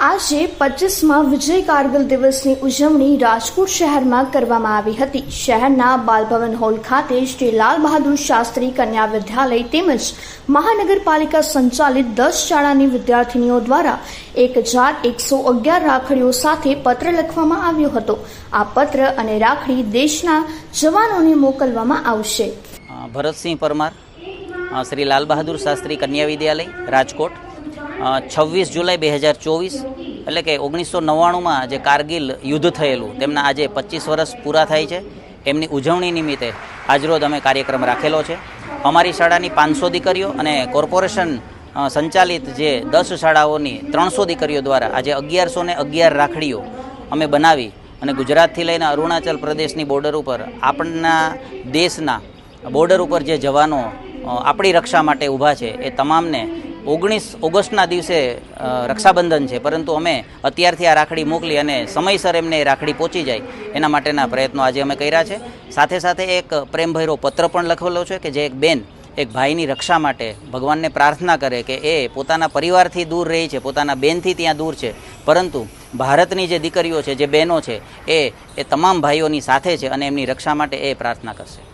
આજે પચીસમાં વિજય કારગિલ દિવસની ઉજવણી રાજકોટ શહેરમાં કરવામાં આવી હતી. શહેરના બાલભવન હોલ ખાતે શ્રી લાલ બહાદુર શાસ્ત્રી કન્યા વિદ્યાલય તેમજ મહાનગરપાલિકા સંચાલિત દસ શાળાની વિદ્યાર્થીનીઓ દ્વારા એક હજાર એકસો અગિયાર રાખડીઓ સાથે પત્ર લખવામાં આવ્યો હતો. આ પત્ર અને રાખડી દેશના જવાનોને મોકલવામાં આવશે. ભરતસિંહ પરમાર શ્રી લાલ બહાદુર શાસ્ત્રી કન્યા વિદ્યાલય, રાજકોટ. છવ્વીસ જુલાઈ બે હજાર ચોવીસ, એટલે કે ઓગણીસો નવ્વાણુંમાં જે કારગિલ યુદ્ધ થયેલું, તેમના આજે પચીસ વર્ષ પૂરા થાય છે. એમની ઉજવણી નિમિત્તે આજરોજ અમે કાર્યક્રમ રાખેલો છે. અમારી શાળાની પાંચસો દીકરીઓ અને કોર્પોરેશન સંચાલિત જે દસ શાળાઓની ત્રણસો દીકરીઓ દ્વારા આજે અગિયારસો ને અગિયાર રાખડીઓ અમે બનાવી અને ગુજરાતથી લઈને અરુણાચલ પ્રદેશની બોર્ડર ઉપર આપણના દેશના બોર્ડર ઉપર જે જવાનો આપણી રક્ષા માટે ઊભા છે, એ તમામને ઓગણીસ ઓગસ્ટના દિવસે રક્ષાબંધન છે. પરંતુ અમે અત્યારથી આ રાખડી મોકલી અને સમયસર એમને રાખડી પહોંચી જાય. એના માટેના પ્રયત્નો આજે અમે કર્યા છે. સાથે સાથે એક પ્રેમભૈરો પત્ર પણ લખેલો છે કે જે એક બેન એક ભાઈની રક્ષા માટે ભગવાનને પ્રાર્થના કરે કે એ પોતાના પરિવારથી દૂર રહી છે, પોતાના બેનથી ત્યાં દૂર છે. પરંતુ ભારતની જે દીકરીઓ છે, જે બહેનો છે, એ એ તમામ ભાઈઓની સાથે છે અને એમની રક્ષા માટે એ પ્રાર્થના કરશે.